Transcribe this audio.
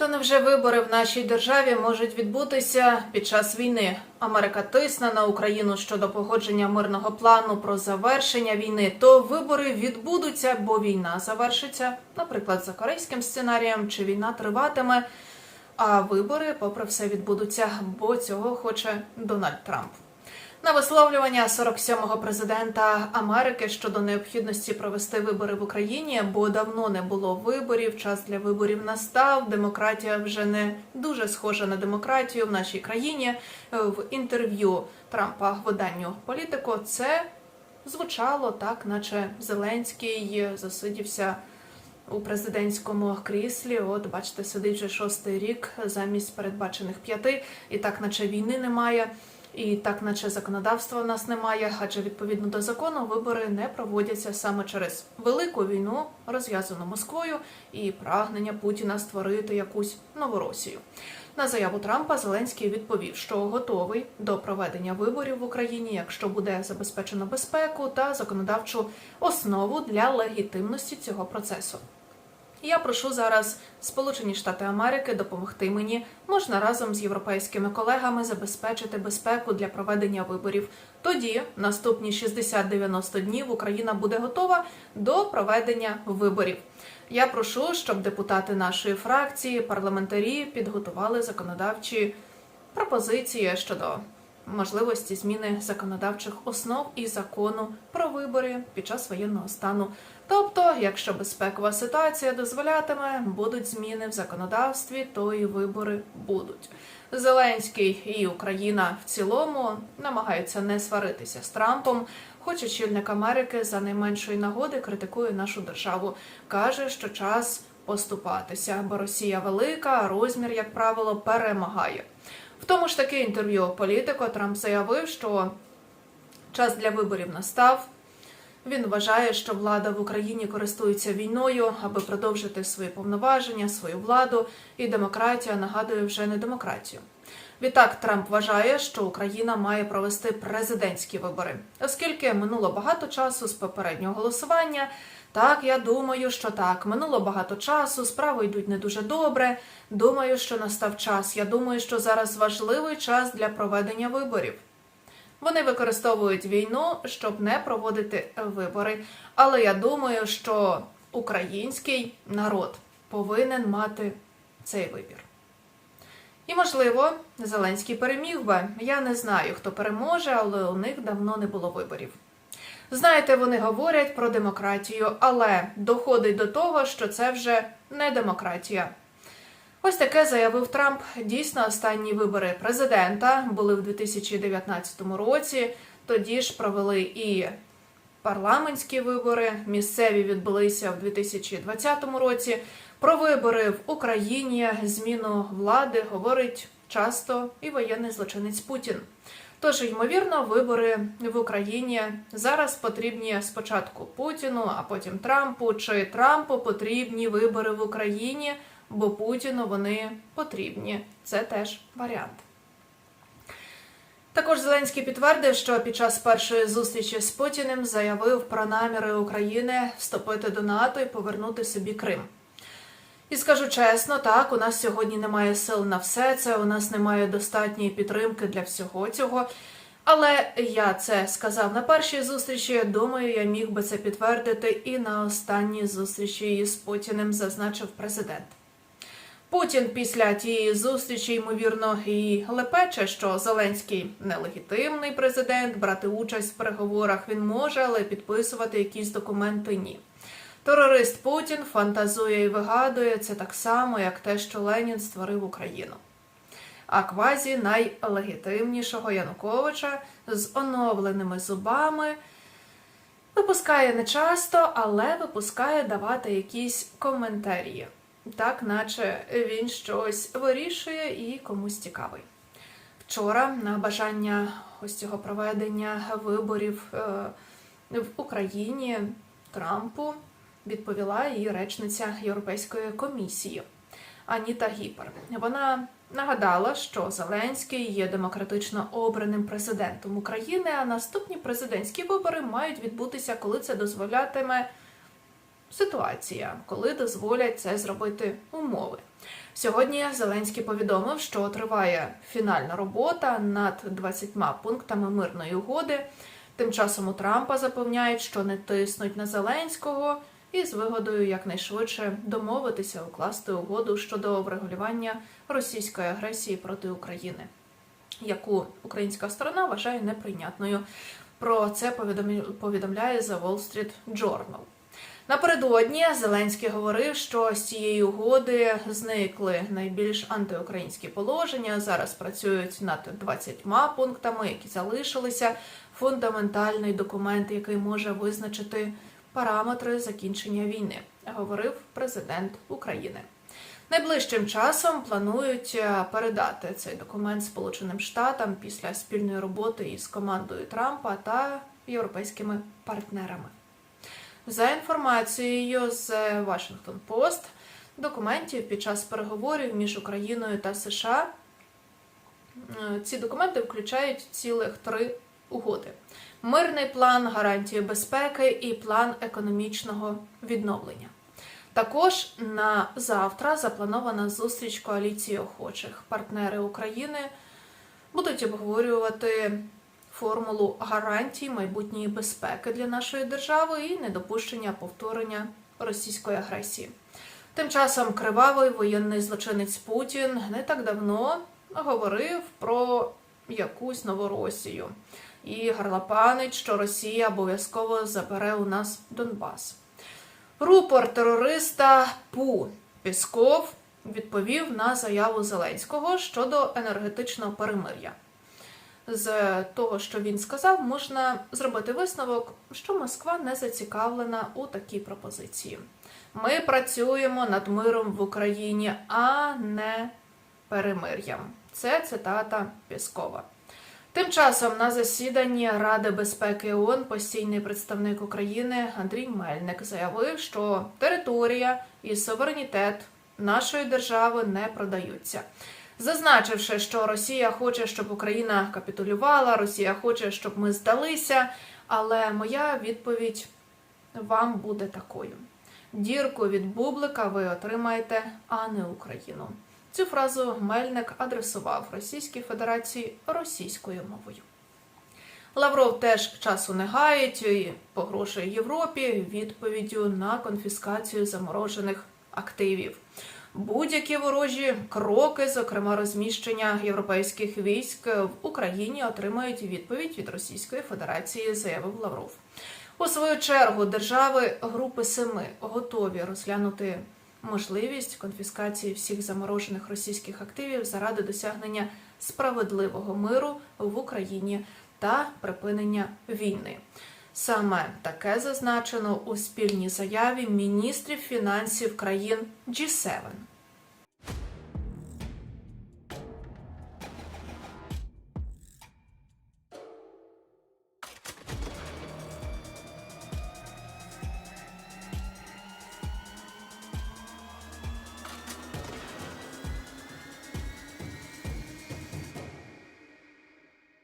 То невже вибори в нашій державі можуть відбутися під час війни? Америка тисне на Україну щодо погодження мирного плану про завершення війни. То вибори відбудуться, бо війна завершиться, наприклад, за корейським сценарієм, чи війна триватиме. А вибори, попри все, відбудуться, бо цього хоче Дональд Трамп. На висловлювання 47-го президента Америки щодо необхідності провести вибори в Україні, бо давно не було виборів. Час для виборів настав. Демократія вже не дуже схожа на демократію в нашій країні. В інтерв'ю Трампа виданню політико це звучало так, наче Зеленський засидівся у президентському кріслі. От бачите, сидить вже шостий рік замість передбачених п'яти, і так, наче війни немає. І так, наче законодавства в нас немає, адже відповідно до закону вибори не проводяться саме через велику війну, розв'язану Москвою, і прагнення Путіна створити якусь нову Росію. На заяву Трампа Зеленський відповів, що готовий до проведення виборів в Україні, якщо буде забезпечено безпеку та законодавчу основу для легітимності цього процесу. Я прошу зараз Сполучені Штати Америки допомогти мені. Можна разом з європейськими колегами забезпечити безпеку для проведення виборів. Тоді, наступні 60-90 днів, Україна буде готова до проведення виборів. Я прошу, щоб депутати нашої фракції, парламентарі підготували законодавчі пропозиції щодо можливості зміни законодавчих основ і закону про вибори під час воєнного стану. Тобто, якщо безпекова ситуація дозволятиме, будуть зміни в законодавстві, то і вибори будуть. Зеленський і Україна в цілому намагаються не сваритися з Трампом. Хоч очільник Америки за найменшої нагоди критикує нашу державу, каже, що час поступатися, бо Росія велика, а розмір, як правило, перемагає. В тому ж таки інтерв'ю політико Трамп заявив, що час для виборів настав. Він вважає, що влада в Україні користується війною, аби продовжити свої повноваження, свою владу, і демократія нагадує вже не демократію. Відтак Трамп вважає, що Україна має провести президентські вибори, оскільки минуло багато часу з попереднього голосування. Так, я думаю, що так. Минуло багато часу, справи йдуть не дуже добре. Думаю, що настав час. Я думаю, що зараз важливий час для проведення виборів. Вони використовують війну, щоб не проводити вибори. Але я думаю, що український народ повинен мати цей вибір. І, можливо, Зеленський переміг би. Я не знаю, хто переможе, але у них давно не було виборів. Знаєте, вони говорять про демократію, але доходить до того, що це вже не демократія. Ось таке заявив Трамп. Дійсно, останні вибори президента були в 2019 році. Тоді ж провели і парламентські вибори. Місцеві відбулися в 2020 році. Про вибори в Україні, зміну влади говорить часто і воєнний злочинець Путін. Тож, ймовірно, вибори в Україні зараз потрібні спочатку Путіну, а потім Трампу. Чи Трампу потрібні вибори в Україні, бо Путіну вони потрібні. Це теж варіант. Також Зеленський підтвердив, що під час першої зустрічі з Путіним заявив про наміри України вступити до НАТО і повернути собі Крим. І скажу чесно, так у нас сьогодні немає сил на все це. У нас немає достатньої підтримки для всього цього. Але я це сказав на першій зустрічі. Думаю, я міг би це підтвердити і на останній зустрічі із Путіним зазначив президент. Путін після тієї зустрічі, ймовірно, і лепече, що Зеленський нелегітимний президент, брати участь в переговорах він може, але підписувати якісь документи ні. Терорист Путін фантазує і вигадує це так само, як те, що Ленін створив Україну. А квазі найлегітимнішого Януковича з оновленими зубами випускає не часто, але випускає давати якісь коментарі. Так, наче він щось вирішує і комусь цікавий. Вчора на бажання ось цього проведення виборів е, в Україні Трампу відповіла її речниця Європейської комісії Аніта Гіпер. Вона нагадала, що Зеленський є демократично обраним президентом України, а наступні президентські вибори мають відбутися, коли це дозволятиме ситуація, коли дозволять це зробити умови. Сьогодні Зеленський повідомив, що триває фінальна робота над 20 пунктами мирної угоди. Тим часом у Трампа запевняють, що не тиснуть на Зеленського і з вигодою якнайшвидше домовитися укласти угоду щодо врегулювання російської агресії проти України, яку українська сторона вважає неприйнятною. Про це повідомляє The Wall Street Journal. Напередодні Зеленський говорив, що з цієї угоди зникли найбільш антиукраїнські положення. Зараз працюють над 20 пунктами, які залишилися. Фундаментальний документ, який може визначити параметри закінчення війни, говорив президент України. Найближчим часом планують е, передати цей документ Сполученим Штатам після спільної роботи із командою Трампа та європейськими партнерами. За інформацією з Washington Post, документів під час переговорів між Україною та США е, ці документи включають цілих три угоди: мирний план гарантії безпеки і план економічного відновлення. Також на завтра запланована зустріч коаліції охочих. Партнери України будуть обговорювати формулу гарантій майбутньої безпеки для нашої держави і недопущення повторення російської агресії. Тим часом кривавий воєнний злочинець Путін не так давно говорив про якусь новоросію і гарлапанить, що Росія обов'язково забере у нас Донбас. Рупор терориста Пу Пісков відповів на заяву Зеленського щодо енергетичного перемир'я. З того, що він сказав, можна зробити висновок, що Москва не зацікавлена у такій пропозиції. Ми працюємо над миром в Україні, а не перемир'ям. Це цитата Піскова. Тим часом на засіданні Ради безпеки ООН постійний представник України Андрій Мельник заявив, що територія і суверенітет нашої держави не продаються. Зазначивши, що Росія хоче, щоб Україна капітулювала, Росія хоче, щоб ми здалися. Але моя відповідь вам буде такою: дірку від бублика ви отримаєте, а не Україну. Цю фразу Мельник адресував Російській Федерації російською мовою. Лавров теж часу не гаїть і погрожує Європі відповіддю на конфіскацію заморожених активів. Будь-які ворожі кроки, зокрема розміщення європейських військ в Україні, отримають відповідь від Російської Федерації, заявив Лавров. У свою чергу держави Групи Семи готові розглянути можливість конфіскації всіх заморожених російських активів заради досягнення справедливого миру в Україні та припинення війни. Саме таке зазначено у спільній заяві міністрів фінансів країн G7.